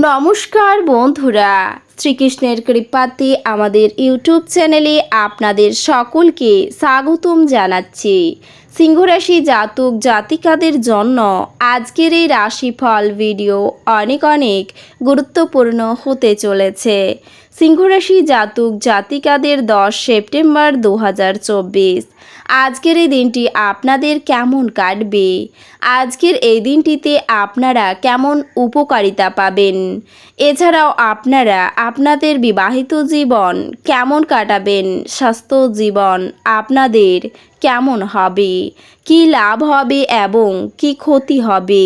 নমস্কার বন্ধুরা শ্রীকৃষ্ণের কৃপাতে আমাদের ইউটিউব চ্যানেলে আপনাদের সকলকে স্বাগতম জানাচ্ছি। সিংহরাশি জাতক জাতিকাদের জন্য আজকের এই রাশিফল ভিডিও অনেক অনেক গুরুত্বপূর্ণ হতে চলেছে। সিংহরাশি জাতক জাতিকাদের দশ সেপ্টেম্বর দু হাজার চব্বিশ। আজকের এই দিনটি আপনাদের কেমন কাটবে? আজকের এই দিনটিতে আপনারা কেমন উপকারিতা পাবেন? এছাড়াও আপনারা আপনাদের বিবাহিত জীবন কেমন কাটাবেন? স্বাস্থ্য জীবন আপনাদের কেমন হবে? কি লাভ হবে এবং কি ক্ষতি হবে?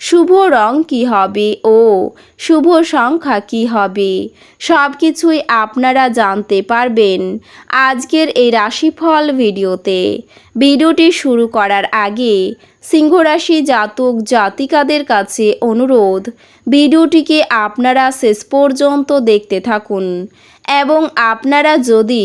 শুভ রং কি হবে? ও, শুভ সংখ্যা কি হবে? সব কিছুই আপনারা জানতে পারবেন আজকের এই রাশিফল ভিডিওতে। ভিডিওটি শুরু করার আগে সিংহরাশি জাতক জাতিকাদের কাছে অনুরোধ, ভিডিওটিকে আপনারা শেষ পর্যন্ত দেখতে থাকুন এবং আপনারা যদি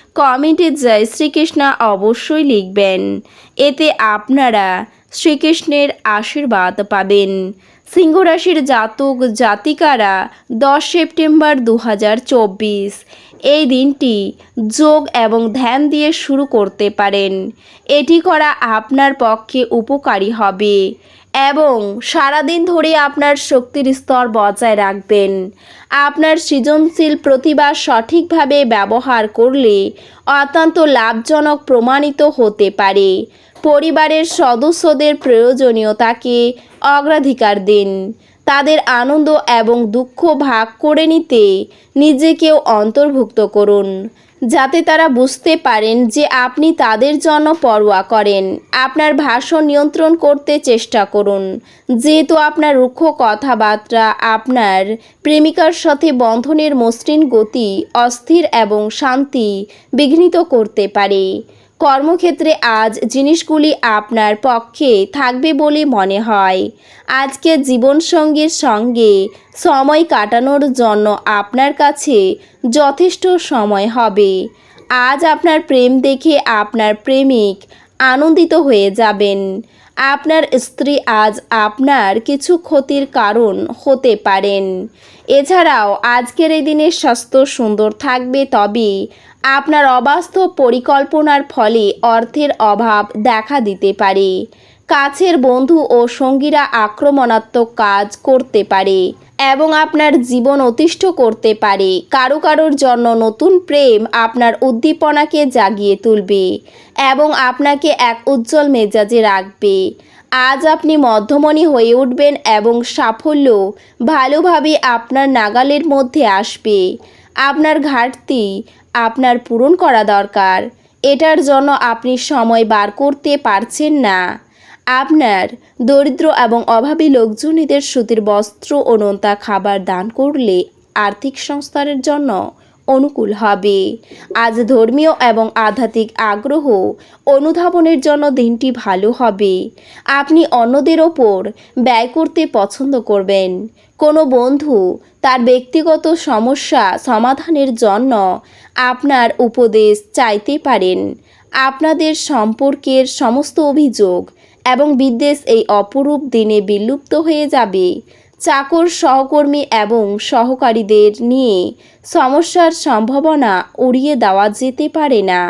কমেন্টে জয় শ্রীকৃষ্ণ অবশ্যই লিখবেন। এতে আপনারা শ্রীকৃষ্ণের আশীর্বাদ পাবেন। সিংহরাশির জাতক জাতিকারা দশ সেপ্টেম্বর দু হাজার চব্বিশ। এই দিনটি যোগ এবং ধ্যান দিয়ে শুরু করতে পারেন। এটি করা আপনার পক্ষে উপকারী হবে এবং সারাদিন ধরে আপনার শক্তির স্তর বজায় রাখবেন। আপনার সৃজনশীল প্রতিভা সঠিকভাবে ব্যবহার করলে অত্যন্ত লাভজনক প্রমাণিত হতে পারে। পরিবারের সদস্যদের প্রয়োজনীয়তাকে অগ্রাধিকার দিন। তাদের আনন্দ এবং দুঃখ ভাগ করে নিতে নিজেকেও অন্তর্ভুক্ত করুন। যাতে তারা বুঝতে পারেন যে আপনি তাদের জন্য পরোয়া করেন। আপনার ভাষণ নিয়ন্ত্রণ করতে চেষ্টা করুন। যেহেতু আপনার রুক্ষ কথাবার্তা, আপনার প্রেমিকার সাথে বন্ধনের মসৃণ গতি, অস্থির এবং শান্তি বিঘ্নিত করতে পারে। কর্মক্ষেত্রে আজ জিনিসগুলি আপনার পক্ষে থাকবে বলে মনে হয়। আজকে জীবনসঙ্গীর সঙ্গে সময় কাটানোর জন্য আপনার কাছে যথেষ্ট সময় হবে। আজ আপনার প্রেম দেখে আপনার প্রেমিক আনন্দিত হয়ে যাবেন। আপনার স্ত্রী আজ আপনার কিছু ক্ষতির কারণ হতে পারেন। এছাড়াও আজকের এই দিনে স্বাস্থ্য সুন্দর থাকবে তবে আপনার অবাস্তব পরিকল্পনার ফলে অর্থের অভাব দেখা দিতে পারে। কাছের বন্ধু ও সঙ্গীরা আক্রমণাত্মক কাজ করতে পারে। এবং আপনার জীবন অতিষ্ঠ করতে পারে। কারও কারোর জন্য নতুন প্রেম আপনার উদ্দীপনাকে জাগিয়ে তুলবে এবং আপনাকে এক উজ্জ্বল মেজাজে রাখবে। আজ আপনি মধ্যমণি হয়ে উঠবেন এবং সাফল্য ভালোভাবে আপনার নাগালের মধ্যে আসবে। আপনার ঘাটতি আপনার পূরণ করা দরকার। এটার জন্য আপনি সময় বার করতে পারছেন না। আপনার দরিদ্র এবং অভাবী লোকজনীদের সুতির বস্ত্র ও নোনতা খাবার দান করলে আর্থিক সংস্থানের জন্য অনুকূল হবে। আজ ধর্মীয় এবং আধ্যাত্মিক আগ্রহ অনুধাবনের জন্য দিনটি ভালো হবে। আপনি অন্যদের ওপর ব্যয় করতে পছন্দ করবেন। কোনো বন্ধু তার ব্যক্তিগত সমস্যা সমাধানের জন্য আপনার উপদেশ চাইতে পারেন। আপনাদের সম্পর্কের সমস্ত অভিযোগ এবং বিদ্বেষ এই অপরূপ দিনে বিলুপ্ত হয়ে যাবে। চাকর, সহকর্মী এবং সহকারীদের নিয়ে সমস্যার সম্ভাবনা উড়িয়ে দেওয়া যেতে পারে না।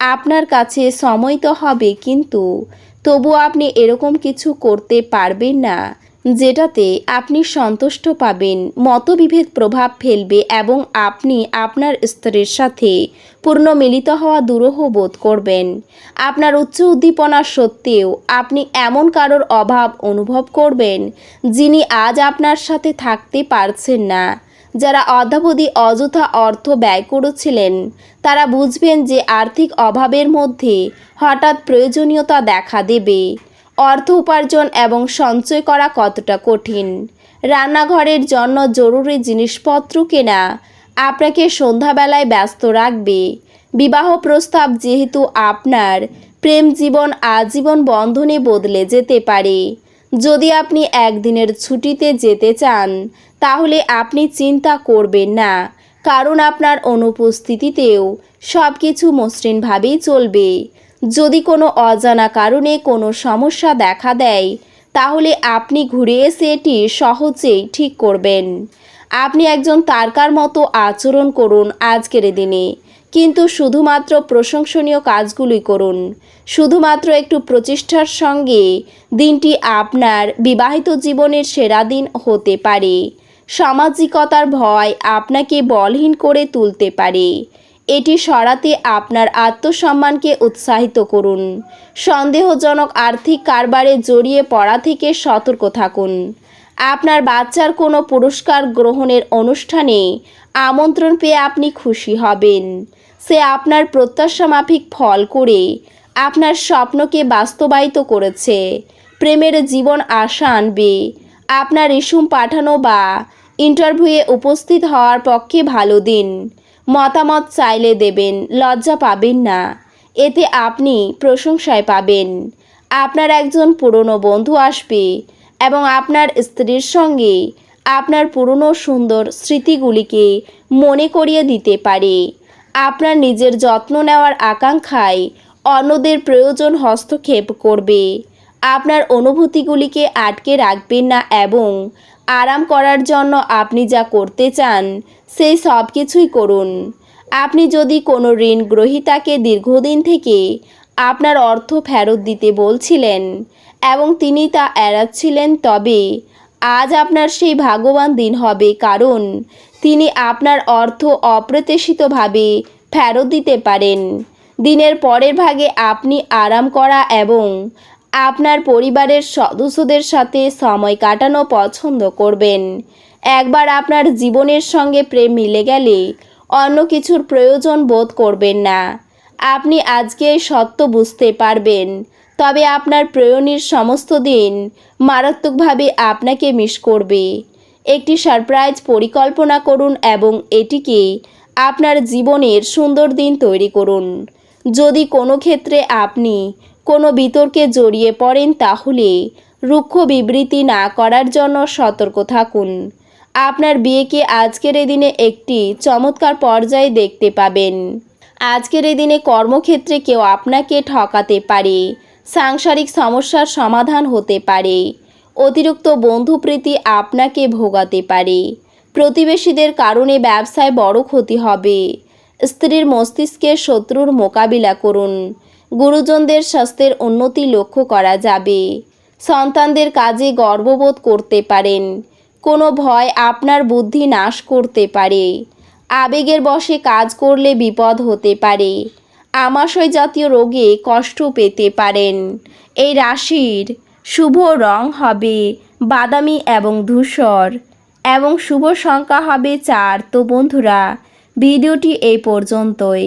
আপনার কাছে সময় তো হবে কিন্তু, তবু আপনি এরকম কিছু করতে পারবেন না। যেটাতে আপনি সন্তুষ্ট পাবেন, মতবিভেদ প্রভাব ফেলবে এবং আপনি আপনার স্ত্রীর সাথে পূর্ণ মিলিত হওয়া দুরূহ বোধ করবেন। আপনার উচ্চ উদ্দীপনা সত্ত্বেও আপনি এমন কারোর অভাব অনুভব করবেন, যিনি আজ আপনার সাথে থাকতে পারছেন না। যারা অদ্যাবধি অযথা অর্থ ব্যয় করেছিলেন, তারা বুঝবেন যে আর্থিক অভাবের মধ্যে হঠাৎ প্রয়োজনীয়তা দেখা দেবে। অর্থ উপার্জন এবং সঞ্চয় করা কতটা কঠিন? রান্নাঘরের জন্য জরুরি জিনিসপত্র কেনা, আপনাকে সন্ধ্যাবেলায় ব্যস্ত রাখবে। বিবাহ প্রস্তাব যেহেতু আপনার, প্রেম জীবন আজীবন বন্ধনে বদলে যেতে পারে। যদি আপনি একদিনের ছুটিতে যেতে চান, তাহলে আপনি চিন্তা করবেন না, কারণ আপনার অনুপস্থিতিতেও সব কিছু মসৃণভাবেই চলবে। যদি কোনো অজানা কারণে কোনো সমস্যা দেখা দেয়, তাহলে আপনি ঘুরে এসে এটি সহজেই ঠিক করবেন। আপনি একজন তারকার মতো আচরণ করুন আজকের দিনে। কিন্তু শুধুমাত্র প্রশংসনীয় কাজগুলি করুন। শুধুমাত্র একটু প্রচেষ্টার সঙ্গে দিনটি আপনার বিবাহিত জীবনের সেরা দিন হতে পারে। সামাজিকতার ভয় আপনাকে বলহীন করে তুলতে পারে। এটি সরাতে আপনার আত্মসম্মানকে উৎসাহিত করুন। সন্দেহজনক আর্থিক কারবারে জড়িয়ে পড়া থেকে সতর্ক থাকুন। আপনার বাচ্চার কোনো পুরস্কার গ্রহণের অনুষ্ঠানে আমন্ত্রণ পেয়ে আপনি খুশি হবেন। সে আপনার প্রত্যাশা মাফিক ফল করে আপনার স্বপ্নকে বাস্তবায়িত করেছে। প্রেমের জীবন আশা আনবে। আপনার রেশুম পাঠানো বা ইন্টারভিউয়ে উপস্থিত হওয়ার পক্ষে ভালো দিন। মতামত চাইলে দেবেন, লজ্জা পাবেন না। এতে আপনি প্রশংসায় পাবেন। আপনার একজন পুরনো বন্ধু আসবে এবং আপনার স্ত্রীর সঙ্গে আপনার পুরনো সুন্দর স্মৃতিগুলিকে মনে করিয়ে দিতে পারে। আপনার নিজের যত্ন নেওয়ার আকাঙ্ক্ষায় অন্যদের প্রয়োজন হস্তক্ষেপ করবে। আপনার অনুভূতিগুলিকে আটকে রাখবেন না এবং আরাম করার জন্য আপনি যা করতে চান, সেই সব কিছুই করুন। আপনি যদি কোনো ঋণ গ্রহীতাকে দীর্ঘদিন থেকে আপনার অর্থ ফেরত দিতে বলছিলেন এবং তিনি তা এড়াচ্ছিলেন, তবে আজ আপনার সেই ভাগ্যবান দিন হবে কারণ তিনি আপনার অর্থ অপ্রত্যাশিতভাবে ফেরত দিতে পারেন। দিনের পরের ভাগে আপনি আরাম করা এবং আপনার পরিবারের সদস্যদের সাথে সময় কাটানো পছন্দ করবেন। একবার আপনার জীবনের সঙ্গে প্রেম মিলে গেলে অন্য কিছুর প্রয়োজন বোধ করবেন না। আপনি আজকে সত্য বুঝতে পারবেন। তবে আপনার প্রয়োজনীর সমস্ত দিন মারাত্মকভাবে আপনাকে মিস করবে। একটি সারপ্রাইজ পরিকল্পনা করুন এবং এটিকে আপনার জীবনের সুন্দর দিন তৈরি করুন। যদি কোনো ক্ষেত্রে আপনি কোনো বিতর্কে জড়িয়ে পড়েন তাহলে রুক্ষ বিবৃতি না করার জন্য সতর্ক থাকুন। আপনার বিয়েকে আজকের এই দিনে একটি চমৎকার পর্যায়ে দেখতে পাবেন। আজকের এই দিনে কর্মক্ষেত্রে কেউ আপনাকে ঠকাতে পারে, সাংসারিক সমস্যার সমাধান হতে পারে, অতিরিক্ত বন্ধুপ্রীতি আপনাকে ভোগাতে পারে, প্রতিবেশীদের কারণে ব্যবসায় বড় ক্ষতি হবে, স্ত্রীর মস্তিষ্কের শত্রুর মোকাবিলা করুন গুরুজনদের স্বাস্থ্যের উন্নতি লক্ষ্য করা যাবে। সন্তানদের কাজে গর্ববোধ করতে পারেন। কোনো ভয় আপনার বুদ্ধি নাশ করতে পারে। আবেগের বশে কাজ করলে বিপদ হতে পারে। আমাশয় জাতীয় রোগে কষ্ট পেতে পারেন। এই রাশির শুভ রং হবে বাদামি এবং ধূসর এবং শুভ সংখ্যা হবে চার। তো বন্ধুরা, ভিডিওটি এই পর্যন্তই।